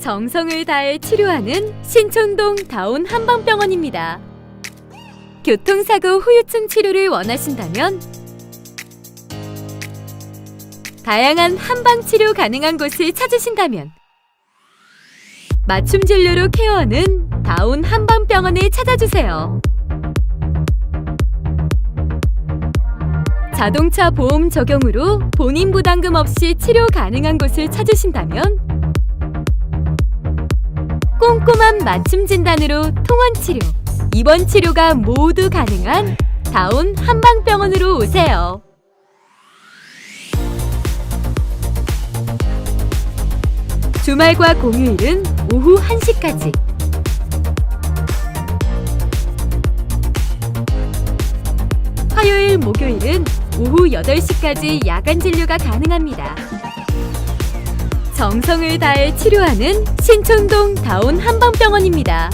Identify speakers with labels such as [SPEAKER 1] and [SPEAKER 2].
[SPEAKER 1] 정성을 다해 치료하는 신촌동 다운 한방병원입니다. 교통사고 후유증 치료를 원하신다면 다양한 한방 치료 가능한 곳을 찾으신다면 맞춤 진료로 케어하는 다운 한방병원을 찾아주세요. 자동차 보험 적용으로 본인 부담금 없이 치료 가능한 곳을 찾으신다면 꼼꼼한 맞춤 진단으로 통원 치료, 입원 치료가 모두 가능한 다운 한방병원으로 오세요. 주말과 공휴일은 오후 1시까지. 화요일, 목요일은 오후 8시까지 야간 진료가 가능합니다. 정성을 다해 치료하는 신촌동 다운 한방병원입니다.